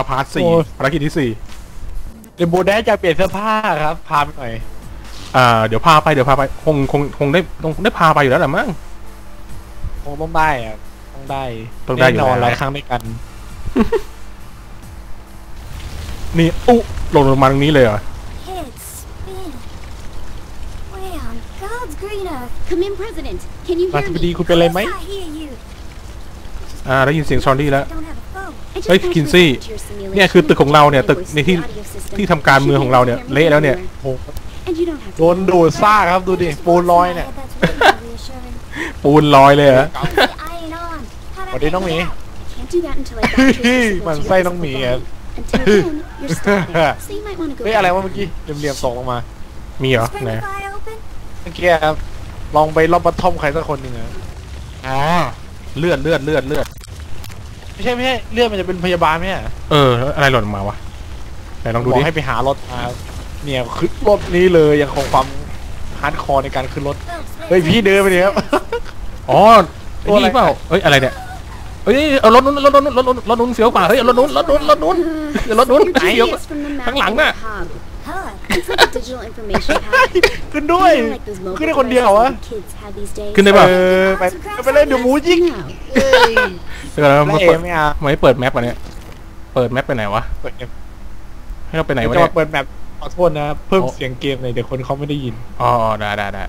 มาพาร์ทสี่โอ้ยภารกิจที่สี่เดยวโบแดนจะเปลี่ยนเสื้อผ้าครับ พาไปหน่อย อ่า เดี๋ยวพาไปเดี๋ยวพาไปคงคงคงได้คงได้พาไปอยู่แล้วแหละมั้ง คงต้องได้อะต้องได้ต้องได้อยู่แน่นอนแล้ว หลายครั้งด้วยกันนี่อุ๊ลงลงมาตรงนี้เลยเหรอ Kids, spin. Way on God's green earth. Come in, President. Can you รา hear ชบดี me? คุณเป็นอะไรไหม I hear you. อ่าได้ยินเสียงซอนดี้แล้ว I don't have a phone. I just Hey, passed Kinsey. my temperature simulation เนี่ยคือตึกของเราเนี่ย and ตึก voice ในที่ the audio system. ที่ทำการเมืองของเราเนี่ย You เละแล้วเนี่ย can't hear me โอ้ anywhere. And you don't have โด to นดูดซ่ากครับดูดิปูนลอยเนี่ย That's really reassuring. ปูนลอยเลยเหรอ I ain't on. How'd I What did figure Nong Mi? it out? I can't do that until I backtrace the signal มัน to your ไส้น้องหมี physical ครับ body. Until then, you're stuck there. So you might want to go เฮ้ยอะไร back. วะเมื่อกี้เหลี่ยมๆตกลงมา มีเหรอ Spring ไหน the fire open? เมื่อกี้ครับลองไปรอบบัตทอมใครสักคนหนึ่งอะอ๋อเลือดเลือดเลือดเลือด ไม่ใช่ไม่ใช่เลือดมันจะเป็นพยาบาลไหมอะเออแล้วอะไรหล่นออกมาวะไหนลองดูบอดิกให้ไปหารถมาครับเนี่ยขึ้นรถนี้เลยยังคงความฮาร์ดคอร์ในการขึ้นรถ Folks, เฮ้ยพี่เดินไปเนี่ยครับ อ๋อไอ้ตัวอะไรนี่เปล่าเอ้ยอะไรเนี่ยเอ้ยเอารถนู้นรถนู้นรถนู้นรถนู้นเสียวกว่าเฮ้ยเอารถนู้นรถนู้นรถนู้นเดี๋ยวรถนู้น Your เสียวกว่า GPS from the map Thằng lẳng of the nè. hub. Hello. It's like ขึ้นด้วย You know, like those mobile ขึ้นได้คนเดียวเหรอวะ devices that kids have these days? ขึ้นได้เปล่าเออไปไปเล่นเดี๋ยวหมูยิง No. เอ้ยเดี๋ยวเราแล้วมาเอเปิดไม่เอาทำไมไม่เปิดแมปอะเนี่ย เปิดแมปไปไหนวะเปิดเอฟให้เราไปไหนวะจะเนี่มายเปิดแบบขอโทษนะ เพิ่มโอ้เสียงเกมหน่อยเดี๋ยวคนเขาไม่ได้ยิน อ๋อได้ได้ได้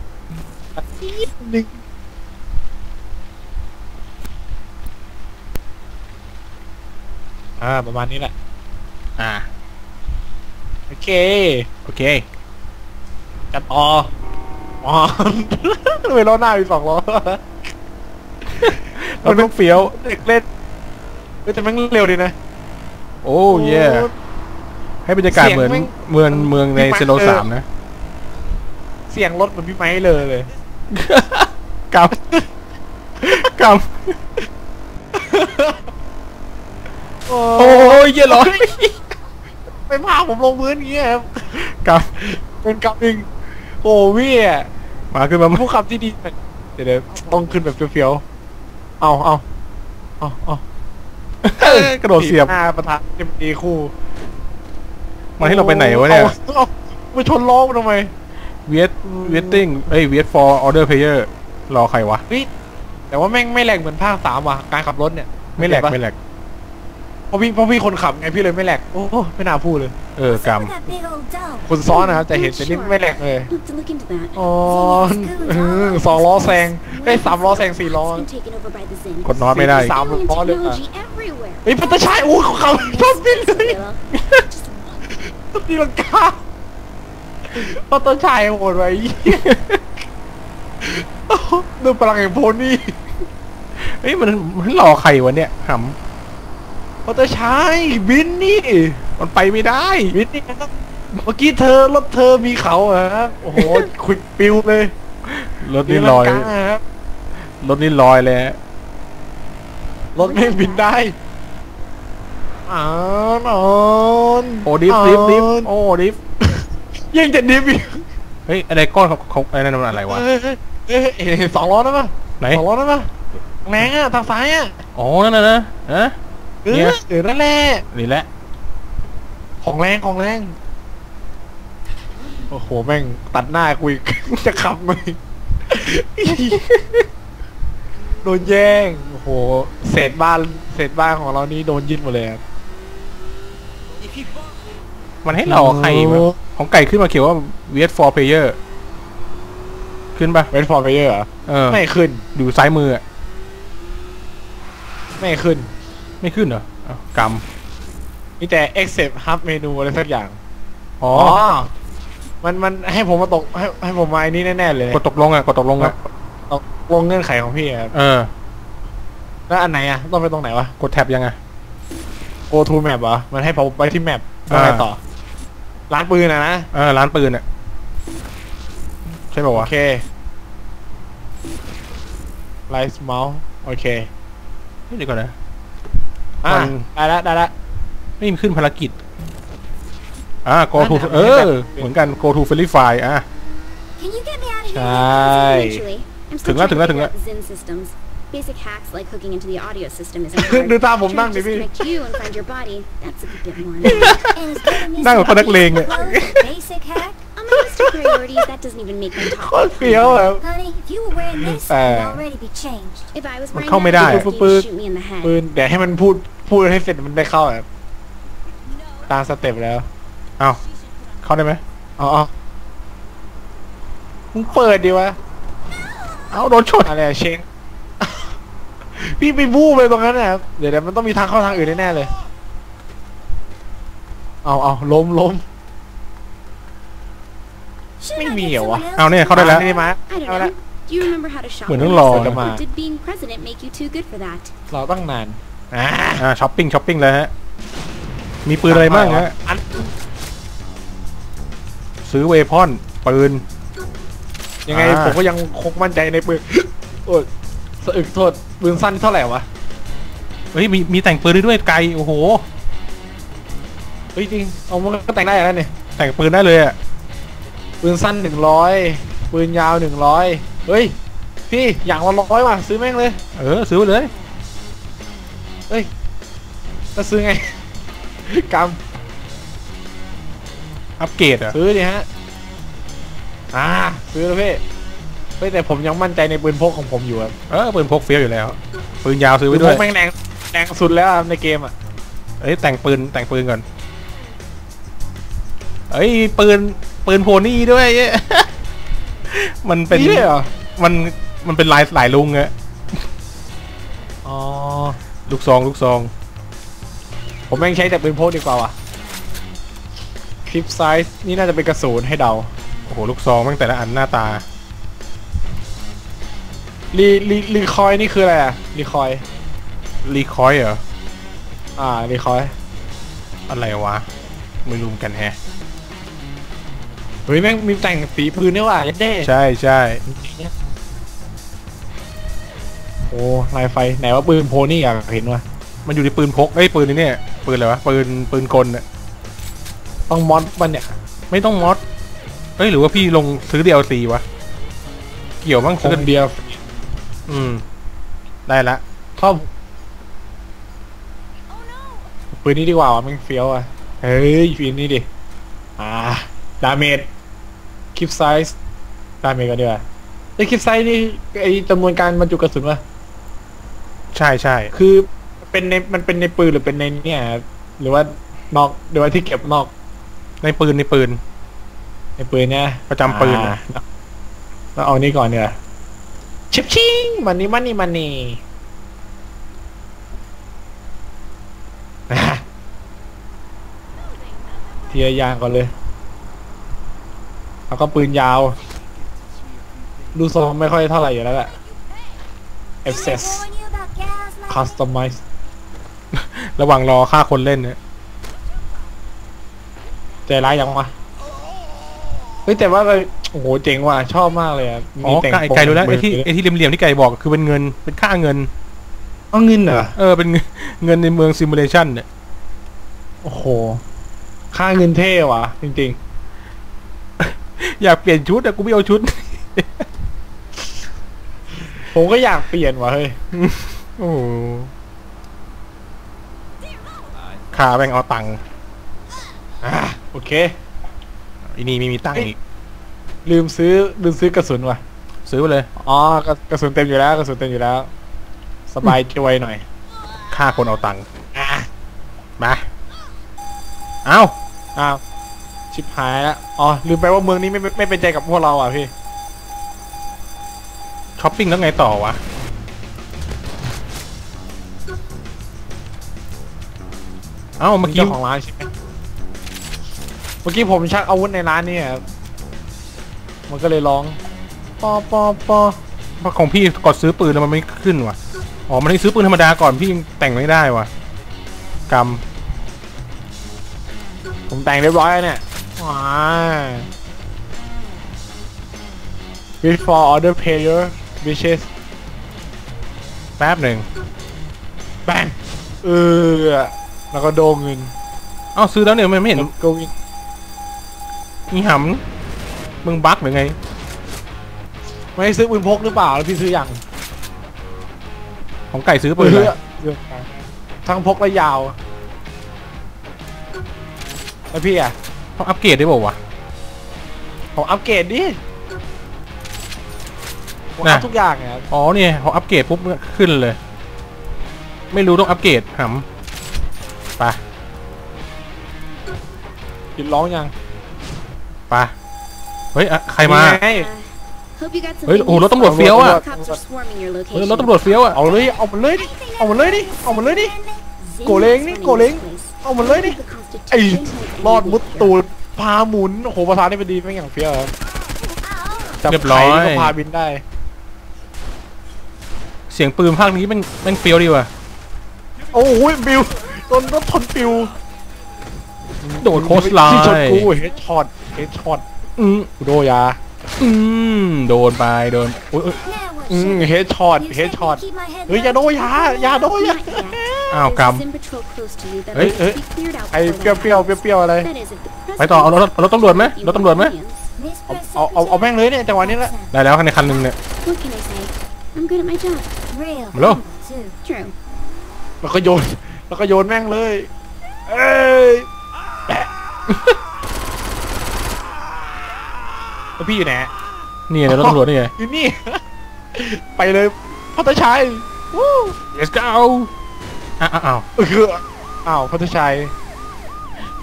นิดนึงอ่าประมาณนี้แหละ อ่าโอ เค โอเคจัดอ๋ออ๋อทำไมล้อหน้ามีสองล้อเราต้องเฟี้ยวเด็กเล่นเฮ้ยแต่แม่งเร็วดีนะ โอ้เย่ให้บรรยากาศเสียงเหมือนแม่งเมืองเมืองในพี่ไมค์เซโนเออสามนะ เสียงรถเหมือนพี่ไม้เลยเลยกำกำโอ้ยเย่ร้อย ไปพาผมลงพื้นอย่างเงี้ยครับกเป็นกับหนึ่งโอ้พี่อะำมาขึ้นมาผู้ขับที่ดีเดี๋ยวเดี๋ยวต้องขึ้นแบบเฟี้ยวๆเอาเอาเอาเอากระโดดเสียบหน้าประธานเอ็มดีคู่มาให้เราไปไหนวะเนี่ยอาเอาไปชนล้อมันทำไมเวียดเวียดติ้งเอ้ยเวียด for order player รอใครวะแต่ว่าแม่งไม่แหลกเหมือนภาคสามว่ะการขับรถเนี่ย ไม่แหลกเห็นปะไม่แหลก เพราะพี่เพราะพี่คนขับไงพี่เลยไม่แหลกโอ้โหไม่น่าพูดเลย เออก What's up with that big old dome? คนซ้อนนะครับแต่เห็นแต่นี่ไม่แหลกเลย We'll have to look into that. อ๋อเออสองล้อแซงไอ้ยสามล้อแซงสี่ล้อ It's been taken over by the Zen. กดน็อตไม่ได้ สาม Alien ล้อเลยอะ technology everywhere. เฮ้ยพัตตาชัยโอ้เขาขับชอบบินเลย Willow. Just ตีลังกาพัตตาชัยโหดไว้ดูพลังแห่งโพนี่เฮ้ยมันมันรอใครวะเนี่ยห พัตตาชัยบินนี่ำมันไปไม่ได้ บินนี่ครับเมื่อกี้เธอรถเธอมีเขาเหรอฮะโอ้โหควิกปิวเลยรถนี่ลอยตีงกาครับรถนี่ลอยเลยฮะรถไม่งบินได้อ่านอ่นโอ้ดิฟดิฟดิฟโอ้ดิฟยังจะดิฟอีกเฮ้ยอะไรก้อนของของอะไรนั่นมันอะไรวะเฮ้ยเฮ้ยเฮ้ยเห็นสองล้อนะปะไหนสองล้อนะปะแรงอะทางซ้ายอะอ๋อนั่นน่ะนะฮะ เออเนี่ยเออนั่นแหละนี่แหละ ของแรงของแรงโอ้โหแม่งตัดหน้ากูอีก จะขับมึงโดนแย่งโอ้โหเศษบ้านเศษบ้านของเรานี่โดนยึดหมดเลยครับมันให้รอใครวะโอ้ของไก่ขึ้นมาเขียนว่า Wait for player ขึ้นปะเวนฟอร์เพเยอร์เหรอเออไม่ขึ้นอยู่ซ้ายมืออะไม่ขึ้น ไม่ขึ้นเหรออ้าวกมีแต่ accept hub เมนูอะไรสักอย่างำอ๋อ อ๋อ มันมันให้ผมมาตกให้ให้ผมมาไอ้นี่แน่ๆเลยกดตกลงอะ กดตกลงอะ ตกลงเงื่อนไขของพี่ครับเออ แล้วอันไหนอะ ต้องไปตรงไหนวะ กดแท็บยังไง go to map เหรอ มันให้ผมไปที่ map แล้วไงอ่าต่อ ร้านปืนอะนะ เออ ร้านปืนอะ ใช่ป่าโอวะ เค Light Mouse โอเคเฮ้ยเดี๋ยวก่อนนะ อะมันได้ละได้ละไม่มีขึ้นภารกิจ อ่า go to นั่นน่ะเอมันให้อแบบเหมือนกัน go to verify อะ Can you get me out of ใช here? ่ Eventually. I'm still ถึงแล้ว trying to ถึงแล้ว figure out the Zen systems. Basic hacks like hooking into the audio system isn't hard. ดูตามผมนั่ง Trying ดิ to พี่ disconnect you and find your body, that's a bit more. And is getting me นั่งกับ some คนนักเลงอะ clothes a basic hack? On my list of priorities, that doesn't even make my โค top. ตรเฟี้ยวอะ Honey, if you were wearing this, Uh, it'd already be changed. If I was Mà wearing không mới that, đài. you'd Bự- shoot me in the head. ปืนเดี๋ยวให้มันพูดพูดให้เสร็จมันได้เข้าแบบตามสเต็ปแล้ว เอ้าเข้าได้ไหมอ๋ออ๋อมึงเปิดดิวะ เอ้าโดนชนอะไรอะเชง พี่ไปบู้ไปตรงนั้นนะครับเดี๋ยวเดี๋ยวมันต้องมีทางเข้าทางอื่นแน่ๆเลย เอาเอาล้มล้ม Shouldn't Mấy I get nhiều à? someone เอา else เนี่ยเข้าได้แล้วมานี่มา I เอา don't ละ know. Do you remember how to shop? Mình when đứng you lò were nè. young? Or Did being president make you too good for that? รอตั้งนานอ่าอ่าช้อปปิ้งช้อปปิ้งเลยฮะ มีปืนอะไรบ้างฮะอันซื้อเวพอนปืน ยังไงอ่าผมก็ยังคงมั่นใจในปืนโอ้ยสะอึกโทษปืนสั้นเท่าไหร่วะ เฮ้ยมีมีแต่งปืนได้ด้วยไกลโอ้โห เฮ้ยจริงเอามันก็แต่งได้แล้วเนี่ยแต่งปืนได้เลยอะ ปืนสั้นหนึ่งร้อยปืนยาวหนึ่งร้อยเฮ้ย พี่อย่างละร้อยว่ะซื้อแม่งเลย เออซื้อไปเลยเฮ้ยจะซื้อไงกอัปเกรดอะำซื้อดิฮะอ่าซื้อแล้วพี่เฮ้ยแต่ผมยังมั่นใจในปืนพกของผมอยู่ครับเออปืนพกเฟี้ยวอยู่แล้ว ปืนยาวซื้อปืไว้นพด้วยกแม่งแรงแรงสุดแล้วอะในเกมอะเอ้ยแต่งปืนแต่งปืนก่อนเอ้ยปืน ปืนโพนี่ด้วย มันเป็นนี่เลยเหรอ มันมันเป็นลายหลายลุงอะอ๋อ ลูกซองลูกซอง ผมแม่งใช้แต่ปืนพกดีกว่าว่ะคลิปไซส์นี่น่าจะเป็นกระสุนให้เดา โอ้โห ลูกซองตั้งแต่ละอันหน้าตา รีรีรีคอยนี่คืออะไรอะรีคอย รีคอยเหรอ อ่า รีคอย อะไรวะ ไม่รู้เหมือนกันแฮะ เฮ้ยแม่งมีแต่งสีปืนด้วยว่ะยัดเด้ใช่ใช่โอ้ลายไฟไหนว่าปืนโพนี่อยากเห็นว่ะมันอยู่ในปืนพกไอ้ยปืนนี่เนี่ยปืนอะไรวะปืนปืนกลน่ะต้องมอดมันเนี่ย ไม่ต้องมอดเอ้ยหรือว่าพี่ลงซื้อ DLC วะ เกี่ยวบ้างคซื้อนเดียว อืม ได้ละชอบปืนนี้ดีกว่าว่ะแม่งเฟี้ยวอะ เฮ้ยปืนนี้ดิ อ่า ดาเมจคลิปไซส์ดาเมจกันดีกว่าไอ้คลิปไซส์นี่ไอ้จำนวนการบรรจุกระสุนวะใช่ใช่คือเป็นในมันเป็นในปืนหรือเป็นในเนี่ย หรือว่านอกหรือว่าที่เก็บนอก ในปืนในปืน ในปืนเนี่ยประจำปืนอ่าแล้วเอานี่ก่อนเนี่ยชิปชิงมันนี่มันนี่มันนี่นะทีละอย่างก่อนเลย แล้วก็ปืนยาว ดูทรงไม่ค่อยเท่าไหร่อยู่แล้วแหละ Didn't I Access warn you about gals like Customize ระหว่างรอฆ่าคนเล่นเนี่ยใจร้ายยังวะเฮ้ยแต่ว่าเลยโอ้โหเจ๋งว่ะชอบมากเลยอะอ๋อแต่งไก่ไก่รู้แล้วปืไอ้นที่ไอ้ที่เหลี่ยมๆที่ไก่บอกคือเป็นเงินเป็นค่าเงินเอาเงินเหรอเออเป็นเงินเงินในเมืองซิมูเลชันเนี่ยโอ้โห ค่าเงินเท่ว่ะ จริง อยากเปลี่ยนชุดแต่กูไม่เอาชุดๆผมก็อยากเปลี่ยนว่ะเฮ้ยโอ้โหขาแบ่งเอาตังค์อ่าโอเค อีนี่ไม่มีตังค์อีก ลืมซื้อลืมซื้อกระสุนว่ะ ซื้อไปเลย อ๋อกระกระสุนเต็มอยู่แล้วกระสุนเต็มอยู่แล้ว สบายจวยหน่อยฆ่าคนเอาตังค์อะมา เอ้าอ้าว ชิบหายแล้วอ๋อลืมไปว่าเมืองนี้ไม่ไม่เป็นใจกับพวกเราอะพี่ช้อปปิ้งแล้วไงต่อวะเอ้าเมื่อกี้ของร้านใช่ไหมเมื่อกี้ผมชักอาวุธในร้านนี่ครับมันก็เลยร้องปอปอปอเพราะของพี่กดซื้อปืนแล้วมันไม่ขึ้นว่ะอ๋อมันให้ซื้อปืนธรรมดาก่อนพี่แต่งไม่ได้ว่ะกผมแต่งเรียบร้อยแล้วเนี่ย ว้า before order player wishes ำแป๊บหนึ่งแบงเออแล้วก็โดงเงินเอ้าซื้อแล้วเนี่ยมันไม่เห็นก็วิ่งมีหำมึงบั๊กหรือไง ไม่ให้ซื้อปืนพกหรือเปล่าแล้วพี่ซื้ออย่างของไก่ซื้อปืนเอเลยอเลือกมาทั้งพกและยาว แล้วพี่อะ เขาอัปเกรดได้ป่าวะผมอัปเกรดดิผมน่ะอัพทุกอย่างเนี่ยอ๋อเนี่ยพออัปเกรดปุ๊บขึ้นเลย ไม่รู้ต้องอัปเกรดหำไปหยุดร้องยังไปเฮ้ยอะใครมาไง Uh, hope you got เฮ้ย something โอ้โหรถตำรวจเฟี้ยวอะ Cops are swarming your เฮ้ย location. รถตำรวจเฟี้ยวอะเอาเลยเอามันเลยดิเอามันเลยดิเอามันเลยดิ Zing โกเล้ง is นี่ running โกเล้ง this place. เอามันเลยดิ The Constitution ไอ้ has รอดมุด ended ตู here. ดพาหมุนโอ้โหภาษานี่เป็นดีไม่งอย่างเฟี้ยวจับเรียบร้อย ไข่นี่ก็พาบินได้ เสียงปืนภาคนี้แม่งแม่งเฟี้ยวดีว่ะโอ้โหบิวโดนรถชนปิวโดดโคสไลที่ชนน์กูเฮดช็อตเฮดช็อตอืมกูโดยาอืมโดนไปโดนโอ้ยเอ้ย อืมเฮดช็อตเฮดช็อตเฮ้ยอย่าโดยาอย่าโดยา Not yet. อ้าว There's กรรม a Zim patrol close to you that Ê, needs ê. to be cleared out ไอ้ before เปรี้ยว that เปรี้ยวเปรี้ยวๆอะไร That is, if the ไปต่อเอารถเอารถตำรวจไหม president รถตำรวจไหม Europeans. เอาเอาเอาแม่งเลยเนี่ยจังหวะนี้แหละได้แล้วคันในคันหนึงเนี่ย What can I say? I'm good at my job. Real. Hello? Too. True. แล้วก็โยนแล้วก็โยนแม่งเลยเอ้ยแปะแล้วพี่อยู่ไหนนี่ไงรถตำรวจนี่ไงอยู่นี่ ไปเลยพัทชัยวู้ let's go อ้าวอ้าวเออคืออ้าวพัทชัย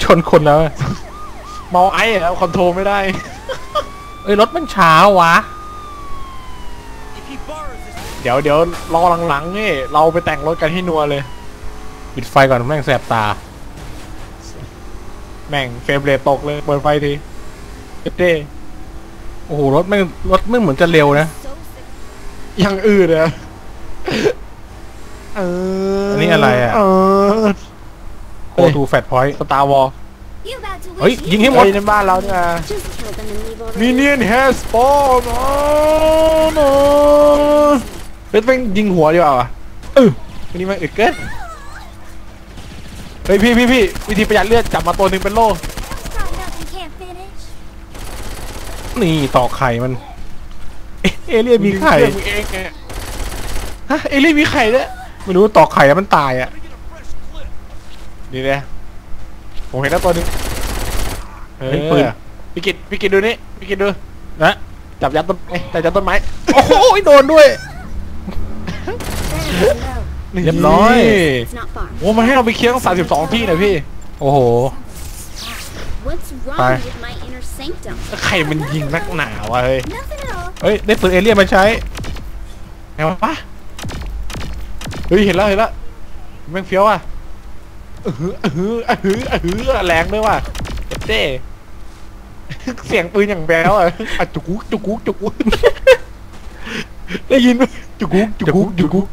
ชนคนแล้วอะเมาไอ้แล้วคอนโทรลไม่ได้ เอ้ยรถมันช้าวะ เดี๋ยวเดี๋ยวรอหลังๆนี่ เราไปแต่งรถกันให้นัวเลย ปิดไฟก่อนแม่งแสบตา แม่งเฟรมเรทตกเลย เปิดไฟทีเด้โอ้โหรถแม่งรถแม่งเหมือนจะเร็วนะยังอืดเลย เอออัอันนี้อะไรอะเออ go to fat point สตาร์วอล You about to เฮ้ย wish ยิง you ให้หมดในบ้านเราเนี่ย Just kill them and leave already. มิเนียนแฮสปอนอ๋อโนเป็นเป็นยิงหัวดีกว่าว่ะเอออันนี้มันอึดเกินเฮ้ยพี่พี่พี่วิธีประหยัดเลือดจับมาตัวหนึ่งเป็นโล่ Got nothing can't finish. นี่ต่อไข่มัน เอ๊ะเอเลี่ยนมีไข่เลือดมึงเองไงฮะเอลี่มีไข่ด้วย ไม่รู้ต่อไข่แล้วมันตายอะนี่เลยผมเห็นแล้วตัวหนึงเอเฮ้ยปืนอพี่กิตพี่กิตดูนี่พี่กิตดูนะจับยัดต้นไม้จับยัดต้นไม้โอ้โหโดนด้วย Better than low. เรียบร้อย It's not far. โอ้มันให้เราไปเคลียร์ตั้ง32ที่นะพี่ โอ้โห What's wrong Bye. with my inner sanctum? แล้วใครมันยิงนักหนาวะเฮ้ย Nothing at all. เฮ้ยได้ปืนเอเลี่ยนมาใช้ไงวะ เฮ้ยเห็นแล้วเห็นแล้วแม่งเฟี้ยวอะอื้ออเอออื้อออื้ออแรงด้วยว่ะเจ็บเสียงปืนอย่างแบ๊วอะอะจุกุกจุกุกจุกุกได้ยินไหมจุกุกจุกุกจุกุก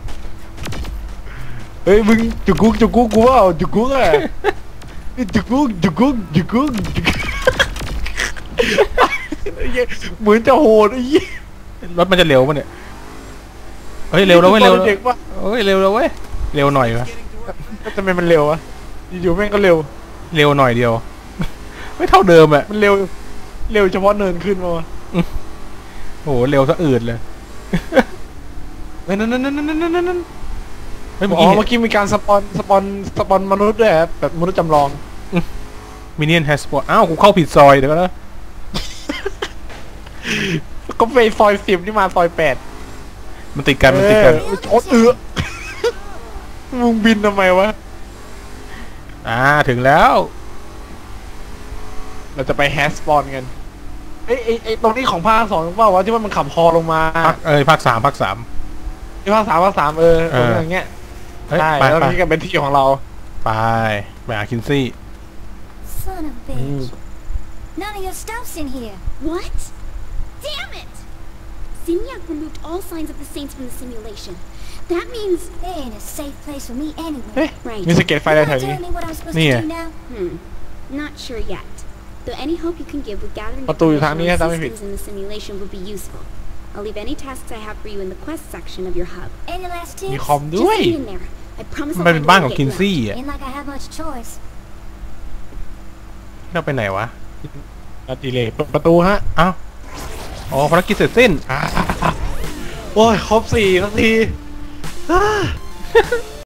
เฮ้ยมึงจุกุกจุกุกกูว่าจุกุกอะจุกุกจุกุกจุกุกจุกุกเหมือนจะโหดไอ้ยี่รถมันจะเร็วปะเนี่ย เฮ้ยเร็วแล้วเว้ยเร็วแล้วเด็กว่ะเฮ้ยเร็วแล้วเว้ยเร็วหน่อยวะทำไมมันเร็ววะอยู่ๆแม่งก็เร็ว เร็วหน่อยเดียว ไม่เท่าเดิมอะมันเร็ว เร็วเฉพาะเนินขึ้นมาวะโอ้โหเร็วซะอืดเลยเฮ้ยนั่นนั่นนั่นนั่นนั่นนั่นเฮ้ยเมื่ออ๋กี้อเมื่อกี้มีการสปอนสปอนสปอนมนุษย์ด้วยครับแบบมนุษย์จำลองมินเนี่ยนแฮสปอร์อ้าวกูเข้าผิดซอยเดี๋ยวก่อนนะก็ไปซอยสิบนี่มาซอยแปด มันติดกัน มันติดกัน เออโอ๊ตเอือมึงบินทำไมวะ อ่า ถึงแล้ว เราจะไปแฮสปอนกันเอ้ยไอ้ไอ้ตรงนี้ของภาคสองหรือเปล่าวะที่ว่ามันขับฮอลงมาภาคเอ้ยภาคสามภาคสามที่ภาคสามภาคสามเออเอตรงอนี้อย่างเงี้ยเฮ้ยใช่ไปแล้วไปนี่ก็เป็นที่ของเราไปไปหาคินซี่ Son of a bitch. None of your stuff's in here. What? Damn it! Zinyak removed all signs of the Saints from the simulation. That means... They ain't a safe place for me anyway. เฮ้ย Right. มีสเก็ตไฟอะไร You แถว wanna นี้ tell me what I'm supposed Nia. to do now? Hmm. Not sure yet. Though any help you can give with gathering ประตูอยู่ทางนี้ information ถ้า on จำไม่ผิด systems in the simulation would be useful. I'll leave any tasks I have for you in the quest section of your hub. Any last มี tips? คอม Just ด้วย hang in there. I promise มัน I'll เป็น find a บ้าน way ของ to คิน get you out. ซี่อ่ะ Ain't like I have much choice. เราไปไหนวะ นาทีเลยเปิดประตูฮะ อ้าว อ๋อภารกิจเสร็จสิ้น โอ้ย ครบสี่นาทีอ่า